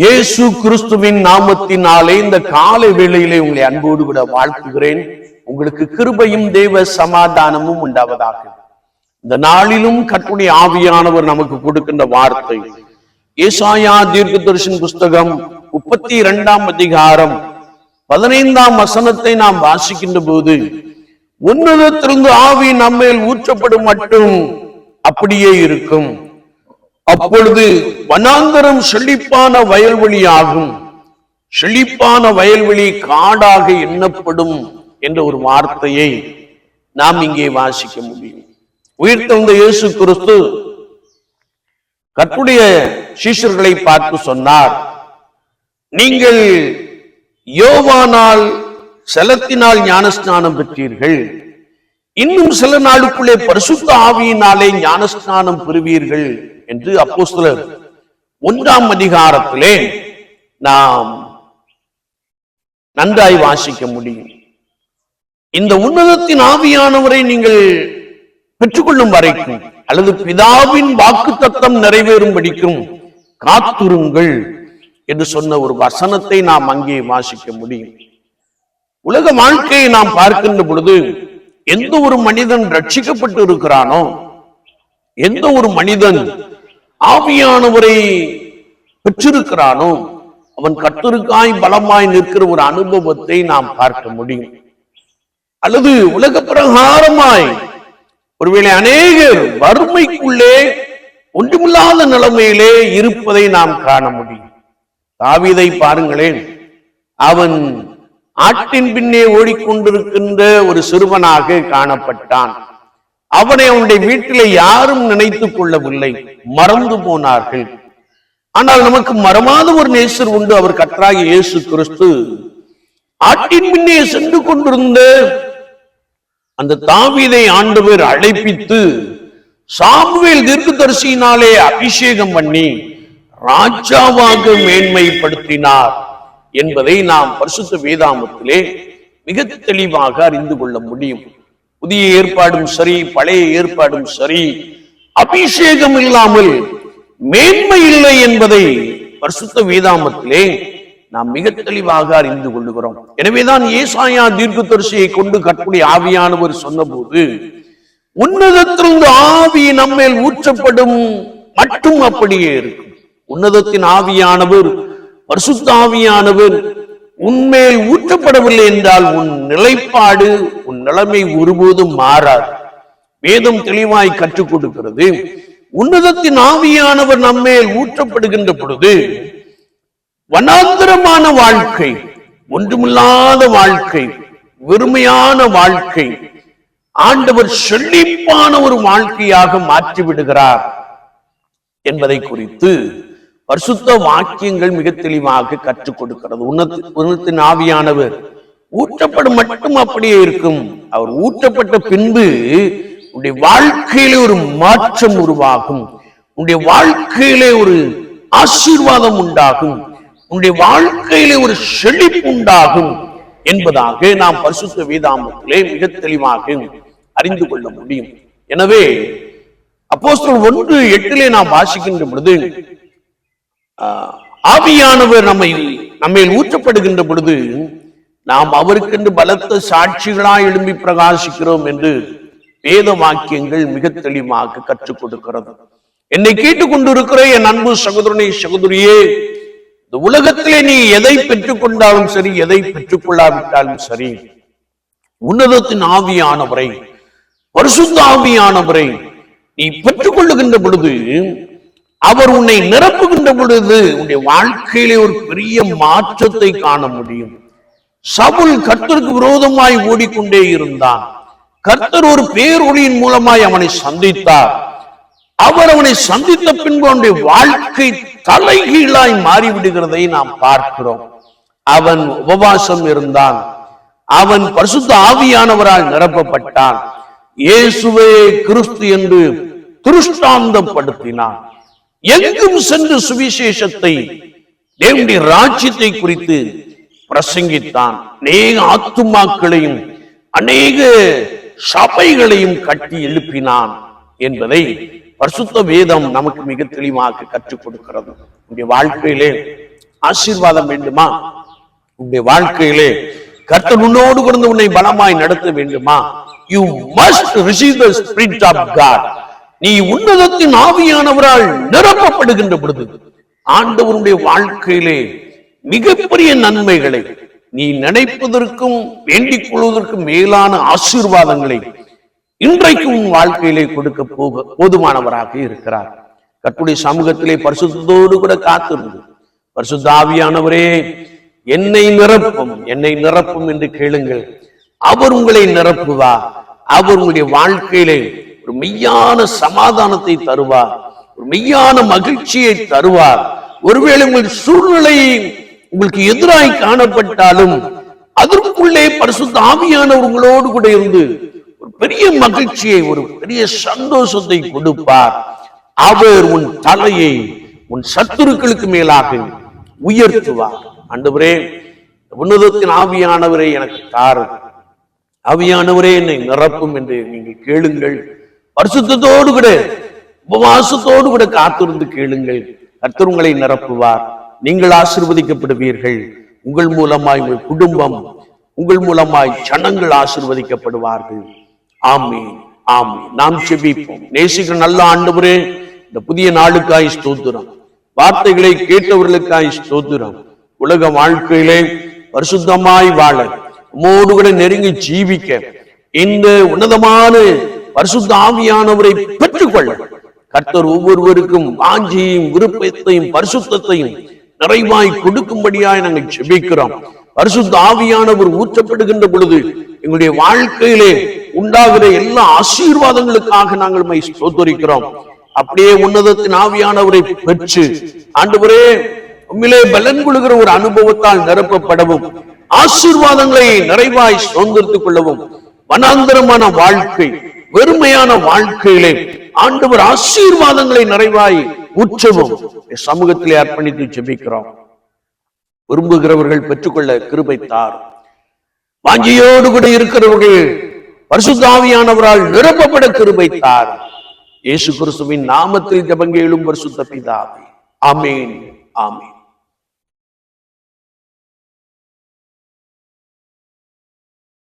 இயேசு கிறிஸ்துவின் நாமத்தினாலே இந்த காலை வேளையிலே உங்களை அன்போடு கூட வாழ்த்துகிறேன். உங்களுக்கு கிருபையும் தேவ சமாதானமும் உண்டாவதாக. இந்த நாளிலும் கட்டுடைய ஆவியானவர் நமக்கு கொடுக்கின்ற வார்த்தை. ஏசாயா தீர்க்கதரிசன புஸ்தகம் முப்பத்தி இரண்டாம் அதிகாரம் பதினைந்தாம் வசனத்தை நாம் வாசிக்கின்ற போது உன்னதத்திலிருந்து ஆவி நம்மேல் ஊற்றப்படும் மட்டும் அப்படியே இருக்கும். அப்பொழுது வனாந்தரம் செழிப்பான வயல்வெளியாகும். செழிப்பான வயல்வெளி காடாக எண்ணப்படும் என்ற ஒரு வார்த்தையை நாம் இங்கே வாசிக்க முடியும். உயிர்த்தெழுந்த இயேசு கிறிஸ்து கற்புடைய சீஷர்களை பார்த்து சொன்னார் நீங்கள் யோவானால் செலத்தினால் ஞானஸ்நானம் பெற்றீர்கள். இன்னும் சில நாளுக்குள்ளே பரிசுத்த ஆவியினாலே ஞானஸ்நானம் பெறுவீர்கள். என்று அப்போஸ்தலர் ஒன்றாம் அதிகாரத்திலே நாம் நன்றாய் வாசிக்க முடியும். இந்த உன்னதத்தின் ஆவியானவரை நீங்கள் பெற்றுக்கொள்ளும் வரைக்கும் அல்லது பிதாவின் வாக்கு தத்தம் நிறைவேறும்படிக்கும் காத்துருங்கள் என்று சொன்ன ஒரு வசனத்தை நாம் அங்கே வாசிக்க முடியும். உலக வாழ்க்கையை நாம் பார்க்கின்ற பொழுது எந்த ஒரு மனிதன் ரட்சிக்கப்பட்டு இருக்கிறானோ எந்த ஒரு மனிதன் ஆவியானவரை பெற்றிருக்கிறானோ அவன் கத்தருக்காய் பலமாய் நிற்கிற ஒரு அனுபவத்தை நாம் பார்க்க முடியும். அல்லது உலக பிரகாரமாய் ஒருவேளை அநேகர் வறுமைக்குள்ளே ஒன்றுமில்லாத நிலைமையிலே இருப்பதை நாம் காண முடியும். தாவிதை பாருங்களேன். அவன் ஆட்டின் பின்னே ஓடிக்கொண்டிருக்கின்ற ஒரு சிறுவனாக காணப்பட்டான். அவனை அவனுடைய வீட்டிலே யாரும் நினைத்துக் கொள்ளவில்லை. மறந்து போனார்கள். ஆனால் நமக்கு மறமாத ஒரு நேசர் உண்டு. அவர் கற்றாக இயேசு கிறிஸ்து. ஆட்டின் பின்னே சென்று கொண்டிருந்த அந்த தாவீதை ஆண்டவர் அழைப்பித்து சாமுவேல் தீர்க்கதரிசியினாலே அபிஷேகம் பண்ணி ராஜாவாக மேன்மைப்படுத்தினார் என்பதை நாம் பரிசுத்த வேதாமத்திலே மிக தெளிவாக அறிந்து கொள்ள முடியும். புதிய ஏற்பாடும் சரி பழைய ஏற்பாடும் சரி. அபிஷேகம் இல்லாமல் மேன்மை இல்லை என்பதை பரிசுத்த வேதாமத்திலே நாம் மிக தெளிவாக அறிந்து கொள்ளுகிறோம். எனவேதான் ஏசாயா தீர்க்கதரிசியை கொண்டு கற்புடைய ஆவியானவர் சொன்னபோது உன்னதத்திலிருந்து ஆவி நம்மேல் ஊற்றப்படும் மட்டும் அப்படியே இருக்கும். உன்னதத்தின் ஆவியானவர் பரிசுத்த ஆவியானவர் உன்மேல் ஊற்றப்படவில்லை என்றால் உன் நிலைப்பாடு நிலைமை ஒருபோதும் மாறாது. வேதம் தெளிவாய் கற்றுக் கொடுக்கிறது. உன்னதத்தின் ஆவியானவர் நம்மேல் ஊற்றப்படுகின்ற பொழுது வனாந்திரமான வாழ்க்கை ஒன்றுமில்லாத வாழ்க்கை வெறுமையான வாழ்க்கை ஆண்டவர் செழிப்பான ஒரு வாழ்க்கையாக மாற்றி விடுகிறார் என்பதை குறித்து பரிசுத்த வாக்கியங்கள் மிக தெளிவாக கற்றுக் கொடுக்கிறது. உன்னத உன்னத்தின் ஆவியானவர் ஊற்றப்படும் மட்டும் அப்படியே இருக்கும். அவர் ஊற்றப்பட்ட பின்பு உன்னுடைய வாழ்க்கையிலே ஒரு மாற்றம் உருவாகும். உன்னுடைய வாழ்க்கையிலே ஒரு ஆசீர்வாதம் உண்டாகும். உன்னுடைய வாழ்க்கையிலே ஒரு செழிப்பு உண்டாகும் என்பதாக நாம் பரிசுத்த வேதாமத்திலே மிக தெளிவாக அறிந்து கொள்ள முடியும். எனவே அப்போஸ்தல் ஒன்று எட்டிலே நாம் வாசிக்கின்ற பொழுது ஆஹ், ஆவியானவர் நம்மை நம்மையில் ஊற்றப்படுகின்ற பொழுது நாம் அவருக்கென்று பலத்த சாட்சிகளாய் எழும்பி பிரகாசிக்கிறோம் என்று வேத வாக்கியங்கள் மிக தெளிவாக கற்றுக் கொடுக்கிறது. என்னை கேட்டுக் கொண்டிருக்கிற என் அன்பு சகோதரனை சகோதரியே இந்த உலகத்திலே நீ எதை பெற்றுக் கொண்டாலும் சரி எதை பெற்றுக் கொள்ளாவிட்டாலும் சரி உன்னதத்தின் ஆவியானவரை பரிசுத்த ஆவியானவரை நீ பெற்றுக் கொள்ளுகின்ற பொழுது அவர் உன்னை நிரப்புகின்ற பொழுது உன்னுடைய வாழ்க்கையிலே ஒரு பெரிய மாற்றத்தை காண முடியும். சவுல் கர்த்தருக்கு விரோதமாய் ஓடிக்கொண்டே இருந்தான். கர்த்தர் ஒரு பேரொழியின் மூலமாய் அவனை சந்தித்தார். அவர் அவனை சந்தித்த பின்பு அவனுடைய வாழ்க்கை தலைகீழாய் மாறிவிடுகிறதை நாம் பார்க்கிறோம். அவன் உபவாசம் இருந்தான். அவன் பரிசுத்த ஆவியானவரால் நிரப்பப்பட்டான். இயேசுவே கிறிஸ்து என்று திருஷ்டாந்தப்படுத்தினான். எங்கும் சென்று சுவிசேஷத்தை தேவனுடைய ராஜ்யத்தை குறித்து பிரசங்கித்தான். அநேக ஆத்துமாக்களையும் அநேக சபைகளையும் கட்டி எழுப்பினான் என்பதை பரிசுத்த வேதம் நமக்கு மிக தெளிவாக கற்றுக் கொடுக்கிறது. உங்களுடைய வாழ்க்கையிலே ஆசீர்வாதம் வேண்டுமா? உன்னுடைய வாழ்க்கையிலே கர்த்தர் உன்னோடு கொண்டு உன்னை பலமாய் நடத்த வேண்டுமா? You must receive the spirit of God நீ உன்னதத்தின் ஆவியானவரால் நிரப்பப்படுகின்ற பொழுது ஆண்டவருடைய வாழ்க்கையிலே மிகப்பெரிய நன்மைகளை நீ நினைப்பதற்கும் வேண்டிக் கொள்வதற்கும் மேலான ஆசீர்வாதங்களை இன்றைக்கு உன் வாழ்க்கையிலே கொடுக்க போக போதுமானவராக இருக்கிறார். கர்த்தருடைய சமூகத்திலே பரிசுத்தோடு கூட காத்திருந்து பரிசுத்தாவியானவரே என்னை நிரப்பும் என்னை நிரப்பும் என்று கேளுங்கள். அவர் உங்களை நிரப்புவா. அவர் உங்களுடைய வாழ்க்கையிலே ஒரு மெய்யான சமாதானத்தை தருவார். ஒரு மெய்யான மகிழ்ச்சியை தருவார். ஒருவேளை உங்கள் சூழ்நிலை உங்களுக்கு எதிராய் காணப்பட்டாலும் அதற்குள்ளே பரிசுத்த ஆவியானவர் உங்களோடு கூட இருந்து ஒரு பெரிய மகிழ்ச்சியை ஒரு பெரிய சந்தோஷத்தை கொடுப்பார். அவர் உன் தலையை உன் சத்துருக்களுக்கு மேலாக உயர்த்துவார். அண்டவரே உன்னதத்தின் ஆவியானவரே எனக்கு தாரு. ஆவியானவரே என்னை நிரப்பும் என்று நீங்கள் கேளுங்கள். பரிசுத்தோடு கூட உபவாசத்தோடு கூட காத்திருந்து கேளுங்கள். கர்த்தர் உங்களை நிரப்புவார். நீங்கள் ஆசிர்வதிக்கப்படுவீர்கள். உங்கள் மூலமாய் உங்கள் குடும்பம் உங்கள் மூலமாய் ஜனங்கள் ஆசிர்வதிக்கப்படுவார்கள். ஆமே ஆமே நாம் செபிப்போம் நேசிக்கிற நல்ல ஆண்டவரே இந்த புதிய நாளுக்காய் ஸ்தோத்திரம். வார்த்தைகளை கேட்டவர்களுக்காய் ஸ்தோத்திரம். உலக வாழ்க்கையிலே பரிசுத்தமாய் வாழ உமோடு கூட நெருங்கி ஜீவிக்க இந்த உன்னதமான பரிசுத்த ஆவியானவரை பெற்றுக்கொள்ள கர்த்தர் ஒவ்வொருவருக்கும் வாஞ்சியையும் விருப்பத்தையும் பரிசுத்தையும் நிறைவாய் கொடுக்கும்படியாய் நாங்கள் செபிக்கிறோம் பரிசுத்த ஆவியானவர் ஊற்றப்படுகின்ற பொழுது எங்களுடைய வாழ்க்கையிலே உண்டாகிற எல்லா ஆசீர்வாதங்களுக்காக நாங்கள் மை ஸ்தோத்தரிக்கிறோம். அப்படியே உன்னதத்தின் ஆவியானவரை பெற்று ஆண்டவரே உண்மையிலே பலன் கொள்கிற ஒரு அனுபவத்தால் நிரப்பப்படவும் ஆசீர்வாதங்களை நிறைவாய் சுதந்திரத்துக் கொள்ளவும் வனாந்தரமான வாழ்க்கை வெறுமையான வாழ்க்கையிலே ஆண்டவர் ஆசீர்வாதங்களை நிறைவாய் உற்சவம் சமூகத்திலே அர்ப்பணித்து ஜெபிக்கிறோம். விரும்புகிறவர்கள் பெற்றுக்கொள்ள கிருபை தார் வாஞ்சியோடு கூட இருக்கிறவர்கள் பரிசுத்தாவியானவரால் நிரப்பப்பட கிருபை தார் இயேசு கிறிஸ்துவின் நாமத்தில் ஜபங்கேளும் பரிசுத்த பிதாவே. ஆமீன் ஆமீன்.